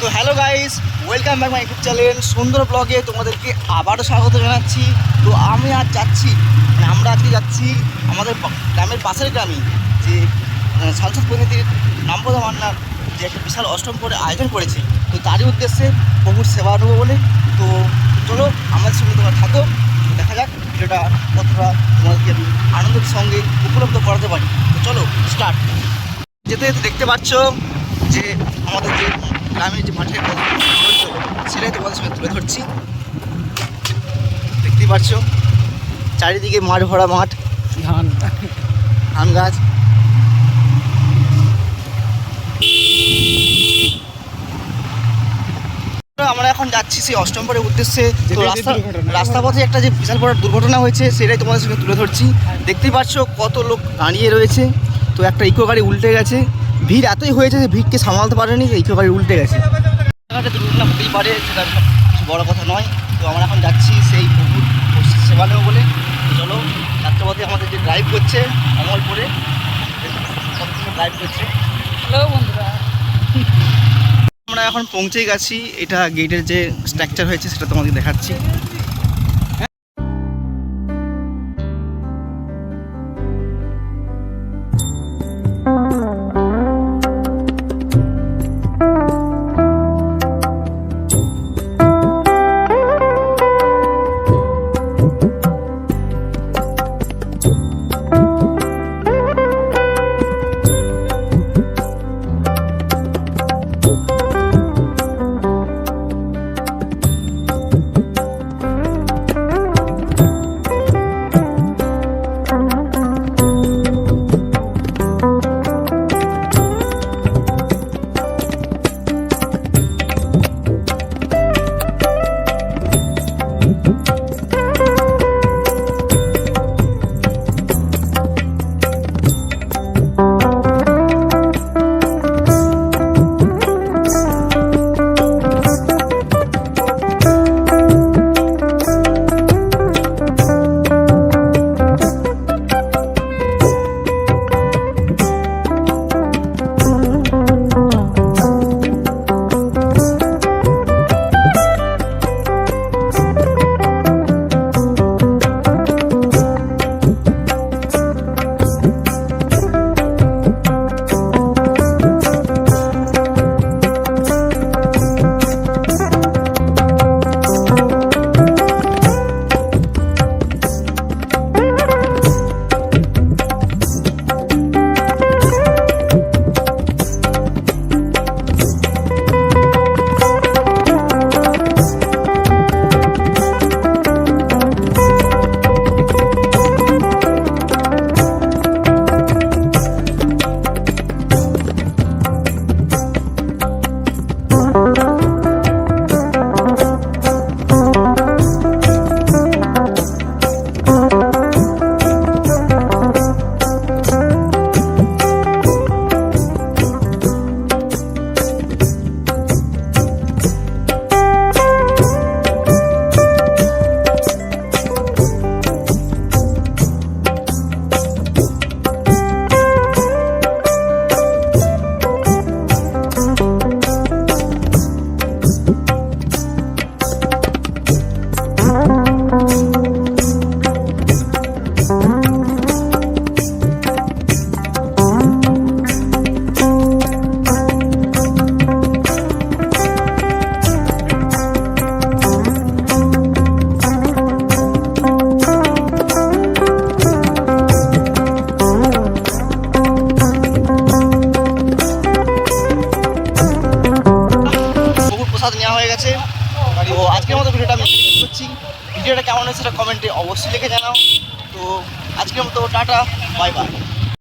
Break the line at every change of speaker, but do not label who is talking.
তো hello guys welcome back my YouTube channel সুন্দর ব্লগে তোমাদেরকে আবারও স্বাগত জানাচ্ছি। তো আমি আজ যাচ্ছি মানে আমরা আজকে যাচ্ছি আমাদের গ্রামের পাশের গ্রামে, যে সাংসদ প্রতিনিধির নামপদ মান্নার যে একটা বিশাল অষ্টম করে আয়োজন করেছে। তো তারই উদ্দেশ্যে প্রভুর সেবা নেব বলে। তো চলো আমাদের সঙ্গে তোমরা থাকো, দেখা যাক ভিডিওটা কতটা তোমাদেরকে আমি আনন্দের সঙ্গে উপলব্ধ করাতে পারি। তো চলো স্টার্ট যেতে যেতে দেখতে পাচ্ছ যে আমাদের যে গ্রামের যে মাঠের সেটাই তোমাদের সঙ্গে তুলে ধরছি। দেখতেই পাচ্ছ চারিদিকে মাঠ ভরা মাঠ
ধান।
ধান গাছ। আমরা এখন যাচ্ছি সেই অষ্টম পরের উদ্দেশ্যে। তো রাস্তা
দুর্ঘটনা।
রাস্তা পথে একটা যে বিশাল বড় দুর্ঘটনা হয়েছে সেটাই তোমাদের সঙ্গে তুলে ধরছি। দেখতেই পাচ্ছ কত লোক দাঁড়িয়ে রয়েছে। তো একটা ইকো গাড়ি উল্টে গেছে। ভিড় এতই হয়েছে যে ভিড়কে সামালতে পারেনি গাড়ি উল্টে গেছে। দুর্ঘটনা হতেই পারে সেটা কিছু বড় কথা নয়। তো আমরা এখন যাচ্ছি সেই প্রভুর সেবা নেব বলে। চলো রাত্রপথে আমাদের যে ড্রাইভ করছে অমলপুরে ড্রাইভ করছে।
হ্যালো বন্ধুরা।
আমরা এখন পৌঁছে গেছি। এটা গেটের যে স্ট্রাকচার হয়েছে সেটা তোমাদের দেখাচ্ছি। নেওয়া তো আজকের মতো ভিডিওটা আমি করছি। ভিডিওটা কেমন হয়েছে সেটা কমেন্টে অবশ্যই লিখে জানাও। তো আজকের মতো টাটা বাই বাই